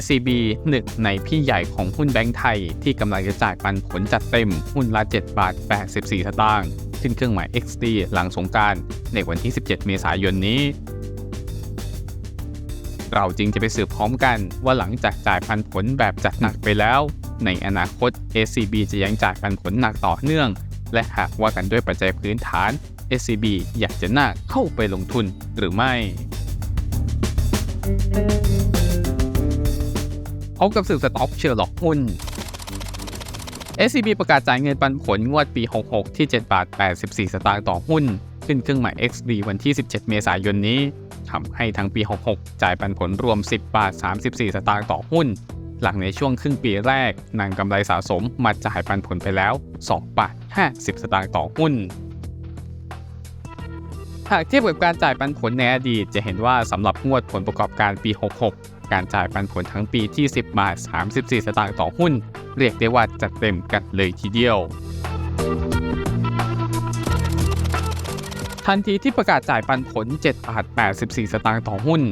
SCB หนึ่งในพี่ใหญ่ของหุ้นแบงก์ไทย ที่กำลังจะจ่ายปันผลจัดเต็มหุ้นละ 7 บาท 84 สตางค์ขึ้นเครื่องหมาย XD หลังสงการในวันที่ 17 เมษายนนี้ เราจรึงจะไปสืบพร้อมกันว่าหลังจากจ่ายปันผลแบบจัดหนักไปแล้ว ในอนาคต SCB จะยังจ่ายปันผลหนักต่อเนื่อง และหากว่ากันด้วยปัจจัยพื้นฐาน SCB อยากจะน่าเข้าไปลงทุนหรือไม่ บกับสื่อสต็อปเชอร์ล็อกหุ้น SCB ประกาศจ่ายเงินปันผลงวดปี 66 ที่ 7 บาท 84 สตางค์ต่อหุ้น ขึ้นเครื่องหมาย XD วันที่ 17 เมษายนนี้ทำให้ทั้งปี 66 จ่ายปันผลรวม 10 บาท 34 สตางค์ต่อหุ้น หลังในช่วงครึ่งปีแรกนางกำไรสะสมมาจ่ายปันผลไปแล้ว 2 บาท 50 สตางค์ต่อหุ้น หากเทียบกับการจ่ายปันผลในอดีต จะเห็นว่าสำหรับงวดผลประกอบการปี 66 การจ่ายปันผลทั้งปีที่ 10 บาท 34 สตางค์ต่อหุ้น เรียกได้ว่าจัดเต็มกันเลยทีเดียว ทันทีที่ประกาศจ่ายปันผล 7 บาท 84 สตางค์ต่อหุ้น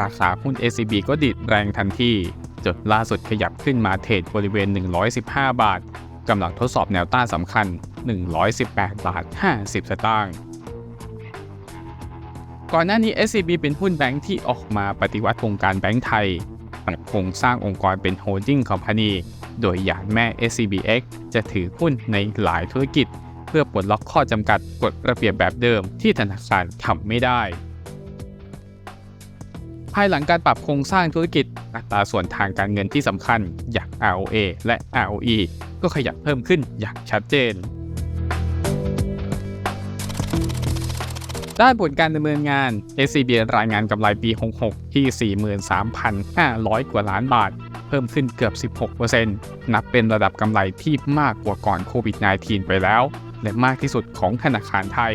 ราคาหุ้น SCB ก็ดิดแรงทันทีจนล่าสุดขยับขึ้นมาเทรดบริเวณ 115 บาทกำลังทดสอบแนวต้านสำคัญ 118 บาท 50 สตางค์ ก่อนหน้านี้ SCB เป็นหุ้นแบงค์ที่ออกมาปฏิวัติวงการแบงค์ไทยปรับโครงสร้างองค์กรเป็นโฮลดิ้งคอมพานีโดยหยานแม่ SCBX จะถือหุ้นในหลายธุรกิจ เพื่อปลดล็อกข้อจำกัดกฎระเบียบแบบเดิมที่ธนาคารทำไม่ได้ ภายหลังการปรับโครงสร้างธุรกิจอัตราส่วนทางการเงินที่สำคัญอย่าง ROA และ ROE ก็ขยับเพิ่มขึ้นอย่างชัดเจน ด้านผลการดำเนินงาน SCB รายงานกำไรปี 66 ที่ 43,500 กว่าล้านบาท เพิ่มขึ้นเกือบ 16%นับเป็นระดับกำไรที่มากกว่าก่อนโควิด -19 ไปแล้ว และมากที่สุดของธนาคารไทย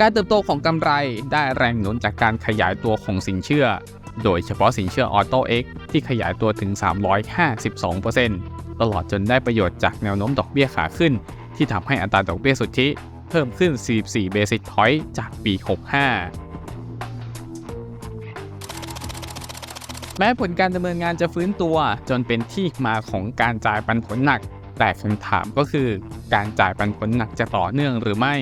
การเติบโตของกำไรได้แรงหนุนจากการขยายตัวของสินเชื่อ โดยเฉพาะสินเชื่อออโต้ X ที่ขยายตัวถึง 352%ตลอดจนได้ประโยชน์จากแนวโน้มดอกเบี้ยขาขึ้น ที่ทำให้อัตราดอกเบี้ยสุทธิ เพิ่มขึ้น 44เบสิสพอยต์จากปี 65 แม้ผลการดำเนินงานจะฟื้นตัวจนเป็นที่มาของการจ่ายปันผลหนัก แต่คำถามก็คือ การจ่ายปันผลหนักจะต่อเนื่องหรือไม่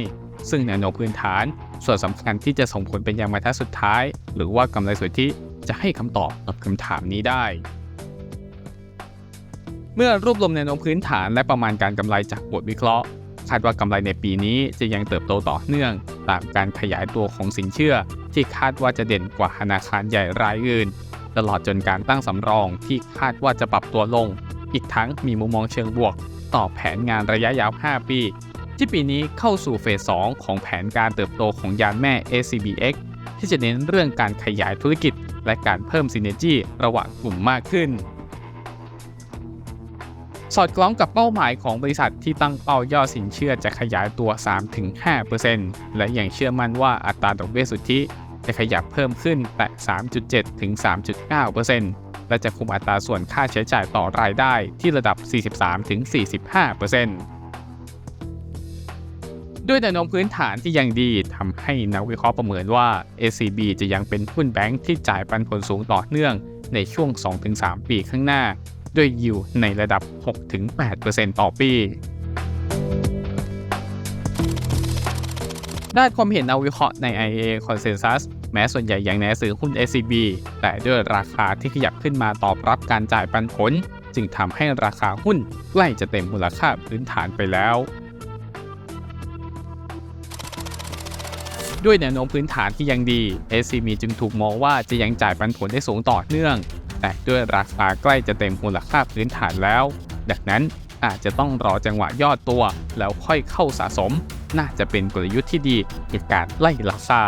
ซึ่งแนวโน้มพื้นฐาน ส่วนสำคัญที่จะส่งผลเป็นยังบรรทัดสุดท้าย หรือว่ากำไรสุทธิจะให้คำตอบกับคำถามนี้ได้ เมื่อรวบรวมแนวโน้มพื้นฐานและประมาณการกำไรจากบทวิเคราะห์าดว่ากำไรในปีนี้จะยังเติบโตต่อเนื่องตามการขยายตัวของสินเชื่อ ที่คาดว่าจะเด่นกว่าธนาคารใหญ่รายอื่น ตลอดจนการตั้งสำรองที่คาดว่าจะปรับตัวลง อีกทั้งมีมุมมองเชิงบวก ต่อแผนงานระยะยาว 5 ปี ที่ปีนี้เข้าสู่เฟส 2 ของแผนการเติบโตของยานแม่ ACBX ที่จะเน้นเรื่องการขยายธุรกิจ และการเพิ่มซินเนจีระหว่างกลุ่มมากขึ้น สอดคล้องกับเป้าหมายของบริษัทที่ตั้งเป้ายอดสินเชื่อจะขยายตัว 3-5%และยังเชื่อมั่นว่าอัตราดอกเบี้ยสุทธิจะขยับเพิ่มขึ้นแต่3.7 ถึง 3.9%และจะคุมอัตราส่วนค่าใช้จ่ายต่อรายได้ที่ระดับ 43 ถึง 45%ด้วยแนวโน้มพื้นฐานที่ยังดีทำให้นักวิเคราะห์ประเมินว่า SCB จะยังเป็นหุ้นแบงค์ที่จ่ายปันผลสูงต่อเนื่องในช่วง 2-3 ปีข้างหน้า ด้วยยิวในระดับ 6-8%ต่อปีด้านความเห็นนักวิเคราะห์ใน IA Consensus แม้ส่วนใหญ่ยังแนะซื้อหุ้น SCB แต่ด้วยราคาที่ขยับขึ้นมาตอบรับการจ่ายปันผล จึงทำให้ราคาหุ้นใกล้จะเต็มมูลค่าพื้นฐานไปแล้ว ด้วยแนวโน้มพื้นฐานที่ยังดี SCB จึงถูกมองว่าจะยังจ่ายปันผลได้สูงต่อเนื่อง แต่ด้วยราคาใกล้จะเต็มมูลค่าพื้นฐานแล้ว ดังนั้นอาจจะต้องรอจังหวะย่อตัวแล้วค่อยเข้าสะสม น่าจะเป็นกลยุทธ์ที่ดีในการไล่ราคา